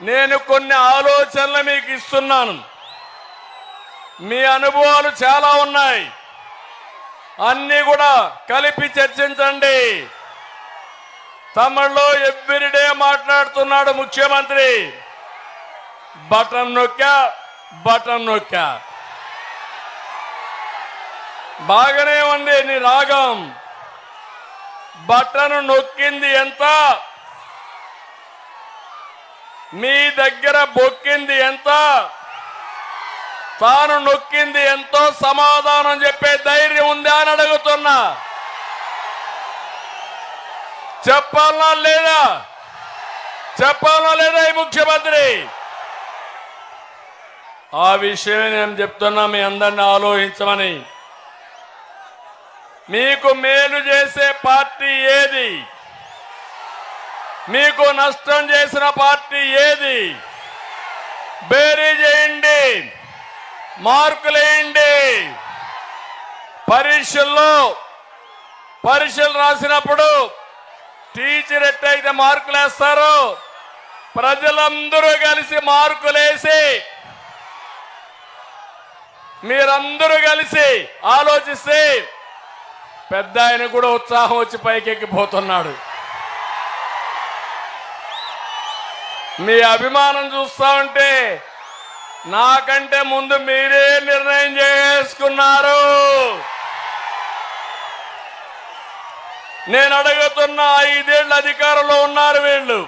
నేను కొన్ని ఆలోచనలు మీకు ఇస్తున్నాను. మీ అనుభవాలు చాలా ఉన్నాయి. అన్నీ కూడా కలిపి చర్చించండి. తమిళ్ళో ఎవ్రీడే మాట్లాడుతున్నాడు ముఖ్యమంత్రి. బటన్ నొక్కా బటన్ నొక్కా. బాగానే ఉంది నీ రాగం. బటన్ నొక్కింది ఎంత? మీ దగ్గర బొక్కింది ఎంత? తాను నొక్కింది ఎంతో సమాధానం చెప్పే ధైర్యం ఉందా అని అడుగుతున్నా. చెప్పాలనా లేదా? చెప్పాలనా లేదా ఈ ముఖ్యమంత్రి? ఆ విషయమే నేను చెప్తున్నా మీ అందరిని ఆలోచించమని. మీకు మేలు చేసే పార్టీ ఏది మీకు నష్టం చేసిన పార్టీ ఏది? బేరీ చేయండి మార్కులేయండి పరీక్షల్లో పరీక్షలు రాసినప్పుడు టీచర్ ఎట్టయితే మార్కులు వేస్తారో ప్రజలందరూ కలిసి మార్కులేసి మీరందరూ కలిసి ఆలోచిస్తే పెద్ద ఆయన కూడా ఉత్సాహం వచ్చి పైకెక్కిపోతున్నాడు. మీ అభిమానం చూస్తా ఉంటే నాకంటే ముందు మీరే నిర్ణయం చేసుకున్నారు. నేను అడుగుతున్న ఐదేళ్ళు అధికారంలో ఉన్నారు వీళ్ళు.